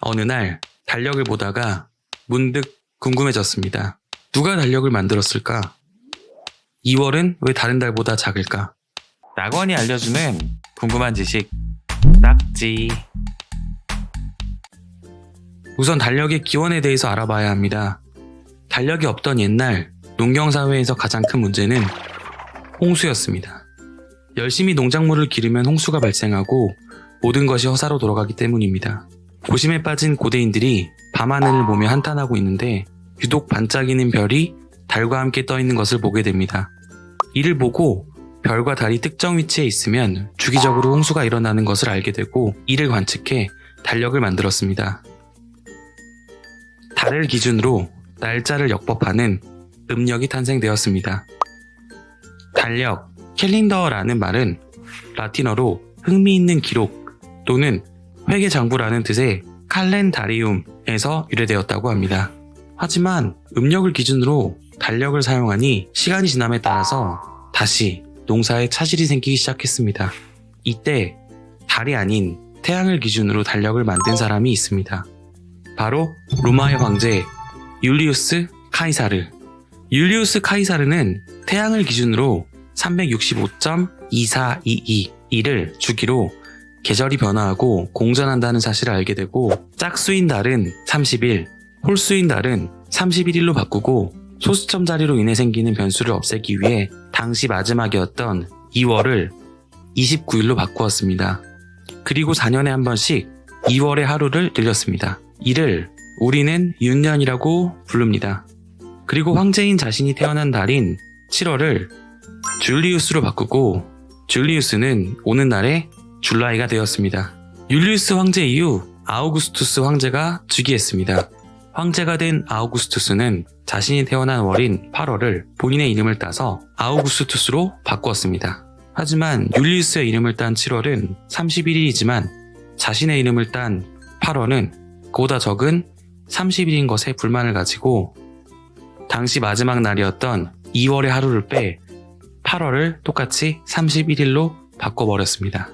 어느 날 달력을 보다가 문득 궁금해졌습니다. 누가 달력을 만들었을까? 2월은 왜 다른 달보다 작을까? 낙원이 알려주는 궁금한 지식 낙지 우선 달력의 기원에 대해서 알아봐야 합니다. 달력이 없던 옛날 농경사회에서 가장 큰 문제는 홍수였습니다. 열심히 농작물을 기르면 홍수가 발생하고 모든 것이 허사로 돌아가기 때문입니다. 고심에 빠진 고대인들이 밤하늘을 보며 한탄하고 있는데 유독 반짝이는 별이 달과 함께 떠 있는 것을 보게 됩니다. 이를 보고 별과 달이 특정 위치에 있으면 주기적으로 홍수가 일어나는 것을 알게 되고 이를 관측해 달력을 만들었습니다. 달을 기준으로 날짜를 역법하는 음력이 탄생되었습니다. 달력, 캘린더라는 말은 라틴어로 흥미있는 기록 또는 회계 장부라는 뜻의 칼렌다리움에서 유래되었다고 합니다. 하지만 음력을 기준으로 달력을 사용하니 시간이 지남에 따라서 다시 농사에 차질이 생기기 시작했습니다. 이때 달이 아닌 태양을 기준으로 달력을 만든 사람이 있습니다. 바로 로마의 황제 율리우스 카이사르. 율리우스 카이사르는 태양을 기준으로 365.2422를 주기로 계절이 변화하고 공전한다는 사실을 알게 되고 짝수인 달은 30일, 홀수인 달은 31일로 바꾸고 소수점 자리로 인해 생기는 변수를 없애기 위해 당시 마지막이었던 2월을 29일로 바꾸었습니다. 그리고 4년에 한 번씩 2월의 하루를 늘렸습니다. 이를 우리는 윤년이라고 부릅니다. 그리고 황제인 자신이 태어난 달인 7월을 줄리우스로 바꾸고 줄리우스는 오는 날에 줄라이가 되었습니다. 율리우스 황제 이후 아우구스투스 황제가 즉위했습니다. 황제가 된 아우구스투스는 자신이 태어난 월인 8월을 본인의 이름을 따서 아우구스투스로 바꾸었습니다. 하지만 율리우스의 이름을 딴 7월은 31일이지만 자신의 이름을 딴 8월은 그보다 적은 30일인 것에 불만을 가지고 당시 마지막 날이었던 2월의 하루를 빼 8월을 똑같이 31일로 바꿔버렸습니다.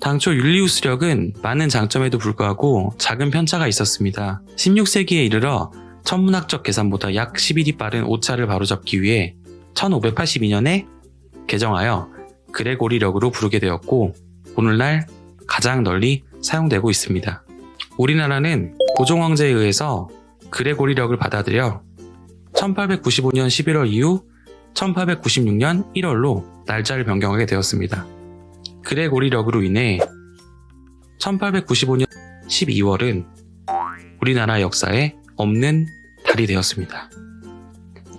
당초 율리우스력은 많은 장점에도 불구하고 작은 편차가 있었습니다. 16세기에 이르러 천문학적 계산보다 약 11이 빠른 오차를 바로잡기 위해 1582년에 개정하여 그레고리력으로 부르게 되었고 오늘날 가장 널리 사용되고 있습니다. 우리나라는 고종 황제에 의해서 그레고리력을 받아들여 1895년 11월 이후 1896년 1월로 날짜를 변경하게 되었습니다. 그레고리력으로 인해 1895년 12월은 우리나라 역사에 없는 달이 되었습니다.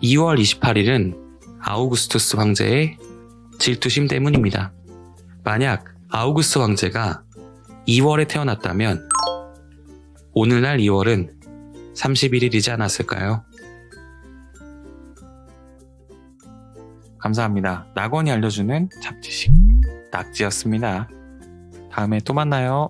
2월 28일은 아우구스투스 황제의 질투심 때문입니다. 만약 아우구스 황제가 2월에 태어났다면 오늘날 2월은 31일이지 않았을까요? 감사합니다. 낙원이 알려주는 잡지식 낙지였습니다. 다음에 또 만나요.